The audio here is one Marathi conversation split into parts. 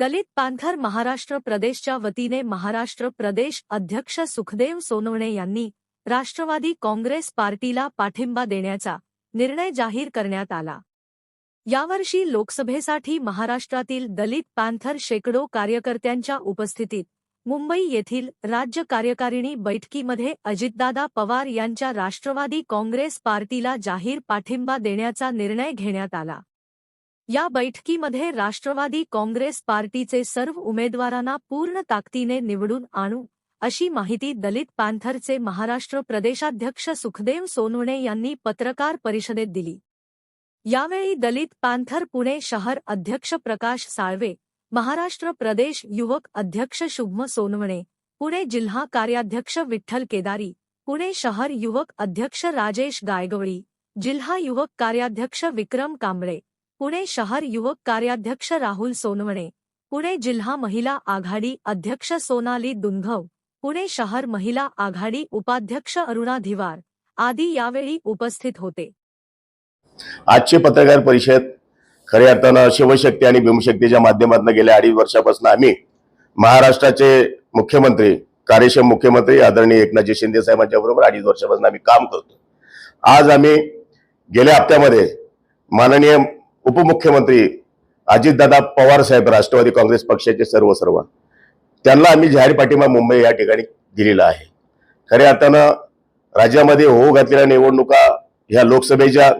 दलित पांथर महाराष्ट्र प्रदेशच्या वतीने महाराष्ट्र प्रदेश अध्यक्ष सुखदेव सोनवणे यांनी राष्ट्रवादी काँग्रेस पार्टीला पाठिंबा देण्याचा निर्णय जाहीर करण्यात आला. यावर्षी लोकसभेसाठी महाराष्ट्रातील दलित पॅन्थर शेकडो कार्यकर्त्यांच्या उपस्थितीत मुंबई येथील राज्य कार्यकारिणी बैठकीमध्ये अजितदादा पवार यांच्या राष्ट्रवादी काँग्रेस पार्टीला जाहीर पाठिंबा देण्याचा निर्णय घेण्यात आला. या बैठकीमध्ये राष्ट्रवादी काँग्रेस पार्टीचे सर्व उमेदवारांना पूर्ण ताकदीने निवडून आणू अशी माहिती दलित पॅन्थरचे महाराष्ट्र प्रदेशाध्यक्ष सुखदेव सोनवणे यांनी पत्रकार परिषदेत दिली. यावेळी दलित पॅन्थर पुणे शहर अध्यक्ष प्रकाश साळवे महाराष्ट्र प्रदेश युवक अध्यक्ष शुभम सोनवणे पुणे जिल्हा कार्याध्यक्ष विठ्ठल केदारी पुणे शहर युवक अध्यक्ष राजेश गायगवळी जिल्हा युवक कार्याध्यक्ष विक्रम कांबळे पुणे शहर युवक कार्याध्यक्ष राहुल सोनवणे पुणे जिल्हा महिला आघाडी अध्यक्ष सोनाली दुंधव पुणे शहर महिला आघाडी उपाध्यक्ष अरुणा धिवार आदी यावेळी उपस्थित होते. आजची पत्रकार परिषद खऱ्या अर्थानं शिवशक्ती आणि भीमशक्तीच्या माध्यमातून गेल्या अडीच वर्षापासून आम्ही महाराष्ट्राचे मुख्यमंत्री कार्यक्षम मुख्यमंत्री आदरणीय एकनाथजी शिंदे साहेबांच्या बरोबर अडीच वर्षापासून आम्ही काम करतो. आज आम्ही गेल्या हप्त्यामध्ये माननीय उपमुख्यमंत्री अजितदादा पवार साहेब राष्ट्रवादी काँग्रेस पक्षाचे सर्व सर्व त्यांना आम्ही जाहीर पाठिंबा मुंबई या ठिकाणी दिलेला आहे. खऱ्या अर्थानं राज्यामध्ये होऊ घातलेल्या निवडणुका ह्या लोकसभेच्या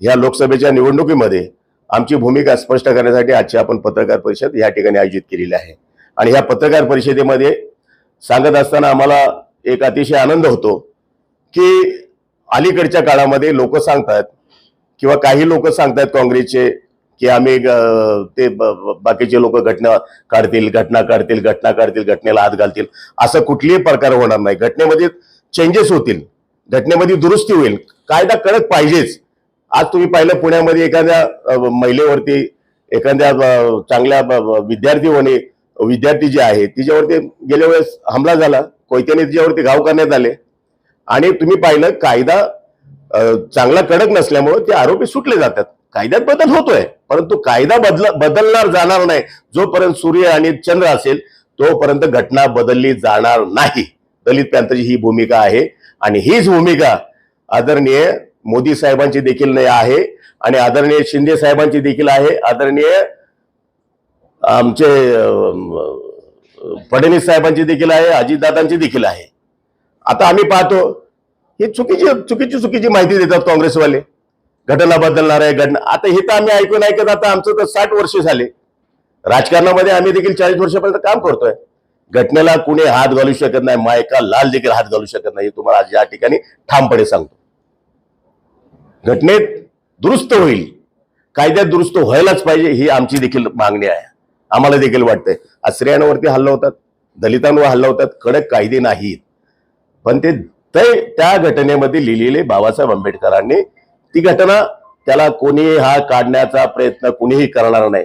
ह्या लोकसभेच्या निवडणुकीमध्ये आमची भूमिका स्पष्ट करण्यासाठी आजची आपण पत्रकार परिषद या ठिकाणी आयोजित केलेली आहे. आणि ह्या पत्रकार परिषदेमध्ये सांगत असताना आम्हाला एक अतिशय आनंद होतो की अलीकडच्या काळामध्ये लोक सांगतात किंवा काही लोक सांगतात काँग्रेसचे की आम्ही ते ब- ब- बाकीचे लोक घटना काढतील घटना काढतील घटना काढतील घटनेला हात घालतील. असं कुठलीही प्रकार होणार नाही. घटनेमध्ये चेंजेस होतील. घटनेमध्ये दुरुस्ती होईल. कायदा कडक पाहिजेच. आज तुम्ही पाहिलं पुण्यामध्ये एखाद्या महिलेवरती एखाद्या चांगल्या विद्यार्थी होणे विद्यार्थी जे आहे तिच्यावरती गेल्या वेळेस हमला झाला. कोयत्याने तिच्यावरती घाव करण्यात आले. आणि तुम्ही पाहिलं कायदा चांगला कडक नसल्यामुळे ते आरोपी सुटले जातात. कायद्यात बदल होतोय परंतु कायदा बदला बदलणार जाणार नाही. जोपर्यंत सूर्य आणि चंद्र असेल तोपर्यंत घटना बदलली जाणार नाही. दलित पॅंथरची ही भूमिका आहे आणि हीच भूमिका आदरणीय मोदी साहेबांची देखील नाही आहे आणि आदरणीय शिंदे साहेबांची देखील आहे. आदरणीय आमचे फडणवीस साहेबांची देखील आहे अजितदादांची देखील आहे. आता आम्ही पाहतो ही चुकीची चुकीची चुकीची माहिती देतात काँग्रेसवाले. घटना बदलणार आहे घटना आता हे तर आम्ही ऐकून ऐकत आता आमचं तर साठ वर्ष झाले. राजकारणामध्ये आम्ही देखील चाळीस वर्षापर्यंत काम करतोय. घटनेला कुणी हात घालू शकत नाही मायका लाल देखील हात घालू शकत नाही हे तुम्हाला आज या ठिकाणी ठामपणे सांगतो. घटनेत दुरुस्त होईल. कायद्यात दुरुस्त व्हायलाच पाहिजे ही आमची देखील मागणी आहे. आम्हाला देखील वाटतंय. आज स्त्रियांवरती हल्ला होतात दलितांवर हल्ला होतात कडक कायदे नाहीत. पण ते ते त्या घटनेमध्ये लिहिलेले बाबासाहेब आंबेडकरांनी ती घटना त्याला कोणी हा काढण्याचा प्रयत्न कुणीही करणार नाही.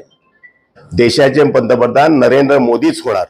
देशाचे पंतप्रधान नरेंद्र मोदीच होणार.